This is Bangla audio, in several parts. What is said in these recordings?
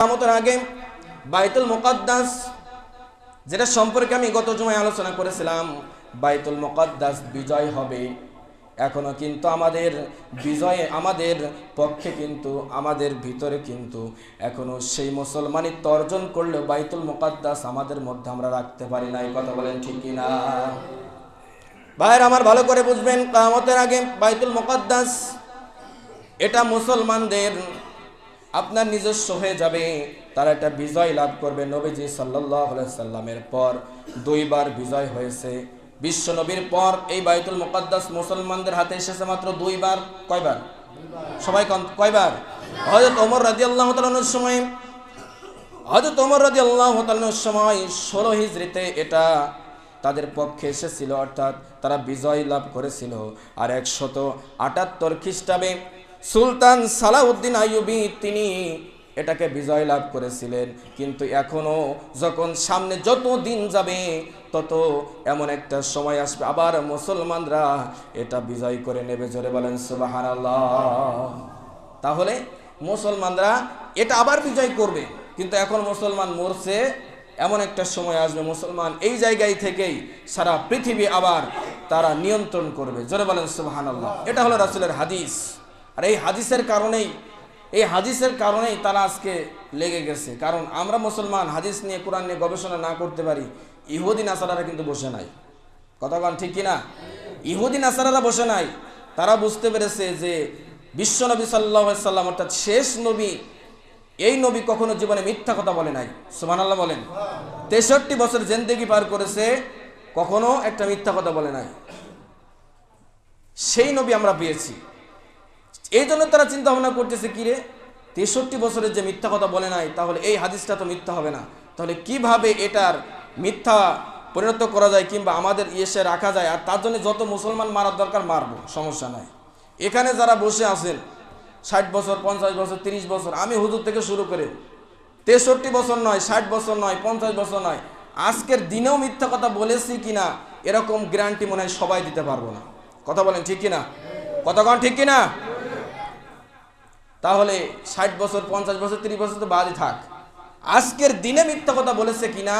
কিয়ামতের আগে বাইতুল মুকাদ্দাস, যেটা সম্পর্কে আমি গত জুমায় আলোচনা করেছিলাম, বাইতুল মুকাদ্দাস বিজয় হবে। এখনও কিন্তু আমাদের বিজয়ে, আমাদের পক্ষে কিন্তু, আমাদের ভিতরে কিন্তু এখনও সেই মুসলমানিত্ব অর্জন করলেও বাইতুল মুকাদ্দাস আমাদের মধ্যে আমরা রাখতে পারি না। এই কথা বলেন ঠিক কিনা? ভাইয়ের, আমার ভালো করে বুঝবেন কামতের আগে বাইতুল মুকাদ্দাস, এটা মুসলমানদের আপনার নিজস্ব হয়ে যাবে। তারা একটা বিজয় লাভ করবে নবীজি সাল্লাহ সাল্লামের পর। দুইবার বিজয় হয়েছে। বিশ্ব নবীর পর এই বাইতুল মুকাদ্দাস মুসলমানদের হাতে এসেছে মাত্র দুইবার। কয়বার? সবাই কয়বার? হজরত ওমর রাজি আল্লাহ সময়। হজরত ওমর রাজি আল্লাহ সময় ষোলো হিজড়িতে এটা তাদের পক্ষে এসেছিল, অর্থাৎ তারা বিজয় লাভ করেছিল। আর একশত আটাত্তর খ্রিস্টাব্দে সুলতান সালাউদ্দিন আইয়ুবি তিনি এটাকে বিজয় লাভ করেছিলেন। কিন্তু এখনও যখন সামনে যত দিন যাবে, তত এমন একটা সময় আসবে। আবার মুসলমানরা এটা বিজয় করে নেবে। জোরে বলেন সুবাহান তাহলে মুসলমানরা এটা আবার বিজয় করবে। কিন্তু এখন মুসলমান মরছে, এমন একটা সময় আসবে। মুসলমান এই জায়গায় থেকেই সারা পৃথিবী আবার তারা নিয়ন্ত্রণ করবে। জোরে বলেন সুবাহান এটা হলো রাসুলের হাদিস। আর এই হাদিসের কারণেই, এই হাদিসের কারণেই তারা আজকে লেগে গেছে। কারণ আমরা মুসলমান হাদিস নিয়ে, কোরআন নিয়ে গবেষণা না করতে পারি ইহুদিন আসারারা কিন্তু বসে নাই। কথাগণ ঠিক কিনা? ইহুদিন আসারারা বসে নাই। তারা বুঝতে পেরেছে যে বিশ্ব নবী সাল্লাম অর্থাৎ শেষ নবী, এই নবী কখনো জীবনে মিথ্যা কথা বলে নাই। সুমান আল্লাহ বলেন। তেষট্টি বছর জেন্দেগি পার করেছে, কখনো একটা মিথ্যা কথা বলে নাই। সেই নবী আমরা পেয়েছি। এই জন্য তারা চিন্তা ভাবনা করতেছে, কি রে? তেষট্টি বছরের যে মিথ্যা কথা বলে নাই, তাহলে এই হাদিসটা তো মিথ্যা হবে না। তাহলে কীভাবে এটার মিথ্যা পরিণত করা যায় কিংবা আমাদের ইয়েসে রাখা যায়? আর তার জন্য যত মুসলমান মারার দরকার, মারবো, সমস্যা নাই। এখানে যারা বসে আছেন, ষাট বছর, পঞ্চাশ বছর, তিরিশ বছর, আমি হুজুর থেকে শুরু করে, তেষট্টি বছর নয়, ষাট বছর নয়, পঞ্চাশ বছর নয়, আজকের দিনেও মিথ্যা কথা বলেছি কিনা, এরকম গ্যারান্টি মনে হয় সবাই দিতে পারব না। কথা বলেন ঠিক কিনা? কতক্ষণ ঠিক কিনা? তাহলে ষাট বছর, পঞ্চাশ বছর, তিরিশ বছর তো বাদই থাক। আজকের দিনে মিথ্যা কথা বলেছে কিনা,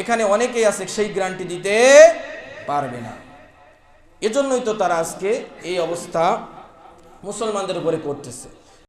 এখানে অনেকেই আছে সেই গ্যারান্টি দিতে পারবে না। এজন্যই তো তারা আজকে এই অবস্থা মুসলমানদের উপরে করতেছে।